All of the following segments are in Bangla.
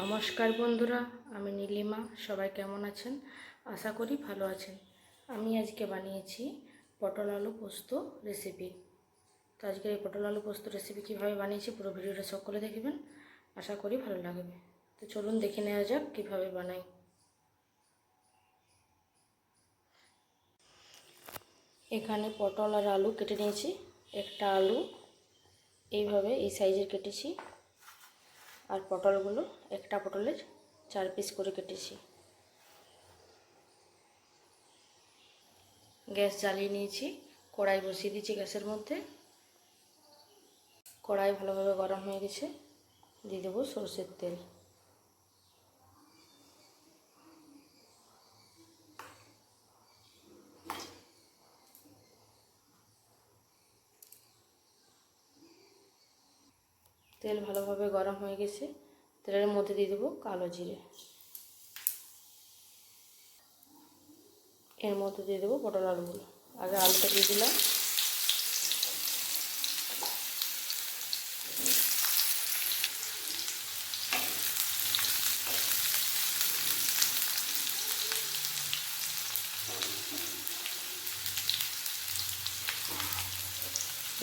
নমস্কার বন্ধুরা, আমি নীলিমা, সবাই কেমন আছেন? আশা করি ভালো আছেন। আমি আজকে বানিয়েছি পটল আলু পোস্ত রেসিপি তো আজকে এই পটল আলু পোস্ত রেসিপি কীভাবে বানিয়েছি পুরো ভিডিওটা সকলে দেখবেন। আশা করি ভালো লাগবে। তো চলুন দেখে নেওয়া যাক কীভাবে বানাই। এখানে পটল আর আলু কেটে নিয়েছি। একটা আলু এইভাবে এই সাইজের কেটেছি। আর পটলগুলো একটা পটলের চার পিস করে কেটেছি। গ্যাস জ্বালিয়ে নিয়েছি, কড়াই বসিয়ে দিয়েছি গ্যাসের মধ্যে। কড়াই ভালোভাবে গরম হয়ে গেছে, দিয়ে দেবো সর্ষের তেল। তেল ভালোভাবে গরম হয়ে গেছে। তেলের মধ্যে দিয়ে দেবো কালো জিরে। এর মধ্যে দিয়ে দেবো পটল আলুগুলো। আগে আলুটা দিয়ে দিলাম।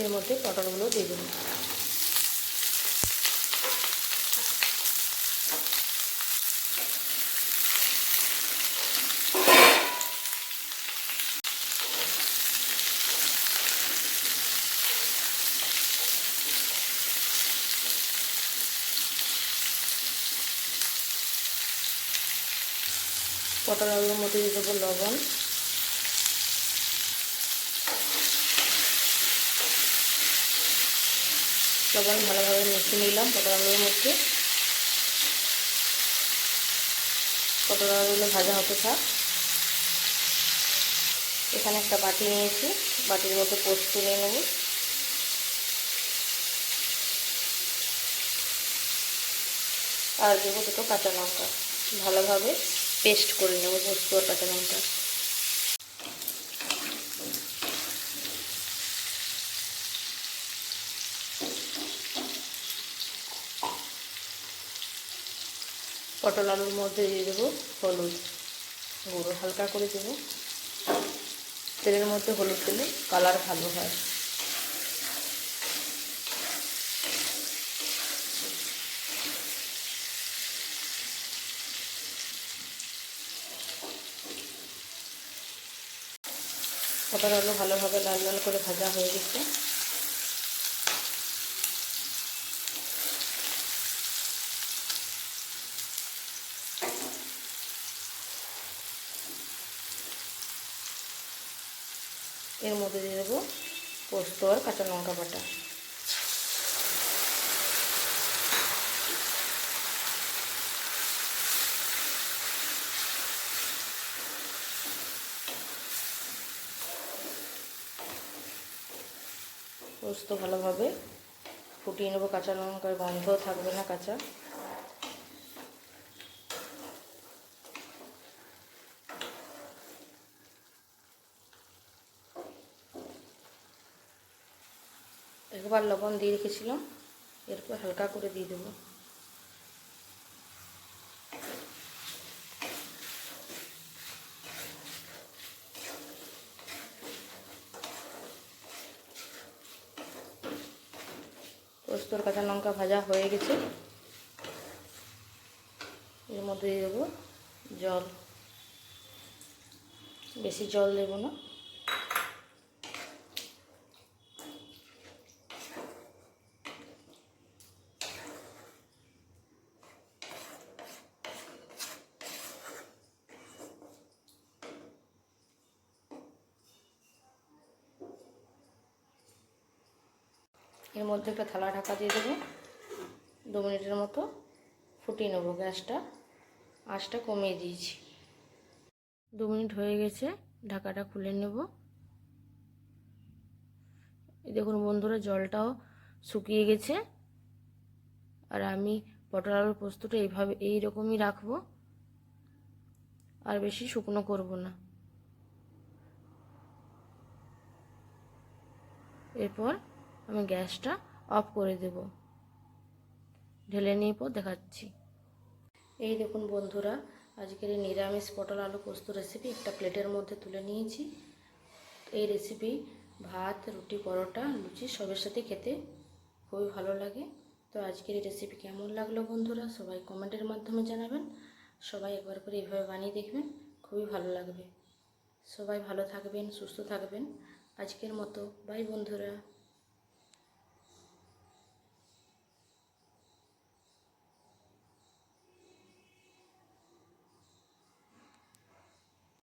এর মধ্যে পটলগুলো দিয়ে দেবো পটল আলুর মধ্যে দিয়ে দেবো লবণ। লবণ ভালোভাবে মিশিয়ে নিলাম পটল আলুর মধ্যে। পটল আলুগুলো ভাজা হতে থাক। এখানে একটা বাটি নিয়েছি, বাটির মধ্যে পোস্ত নিয়ে নেব। আর দেবো দুটো কাঁচা লঙ্কা ভালোভাবে। পেস্ট করে নেব পোস্ত আর কাঁচা লঙ্কা পটল আলুর মধ্যে দিয়ে দেবো হলুদ গুঁড়ো, হালকা করে দেবো। তেলের মধ্যে হলুদ দিলে কালার ভালো হয়। পটল আলু ভালোভাবে লাল লাল করে ভাজা হয়ে গেছে। এর মধ্যে দিয়ে দেবো পোস্ত আর কাঁচা লঙ্কা বাটা। পোস্ত ভালোভাবে ফুটিয়ে নেব। কাঁচা লঙ্কার গন্ধ থাকবে না কাঁচা। একবার লবণ দিয়ে রেখেছিলাম, এরপর হালকা করে দিয়ে দেবো। পোস্তর কাঁচা লঙ্কা ভাজা হয়ে গেছে। এর মধ্যে দেবো জল। বেশি জল দেবো না। এর মধ্যে একটা থালা ঢাকা দিয়ে দেবো। দু মিনিটের মতো ফুটিয়ে নেব গ্যাসটা। আঁচটা কমিয়ে দিয়েছি। দু মিনিট হয়ে গেছে, ঢাকাটা খুলে নেব। দেখুন বন্ধুরা, জলটাও শুকিয়ে গেছে। আর আমি পটল আলুর পোস্তটা এইভাবে, এই রকমই রাখব। আর বেশি শুকনো করব না। এরপর আমি গ্যাসটা অফ করে দেব। ঢেলে নিয়ে পর দেখাচ্ছি। এই দেখুন বন্ধুরা, আজকের এই নিরামিষ পটল আলু পোস্ত রেসিপি একটা প্লেটের মধ্যে তুলে নিয়েছি। এই রেসিপি ভাত, রুটি, পরোটা, লুচি সবের সাথে খেতে খুবই ভালো লাগে। তো আজকের এই রেসিপি কেমন লাগল বন্ধুরা, সবাই কমেন্টের মাধ্যমে জানাবেন। সবাই একবার করে এইভাবে বানিয়ে দেখবেন, খুবই ভালো লাগবে। সবাই ভালো থাকবেন, সুস্থ থাকবেন। আজকের মতো বাই বন্ধুরা।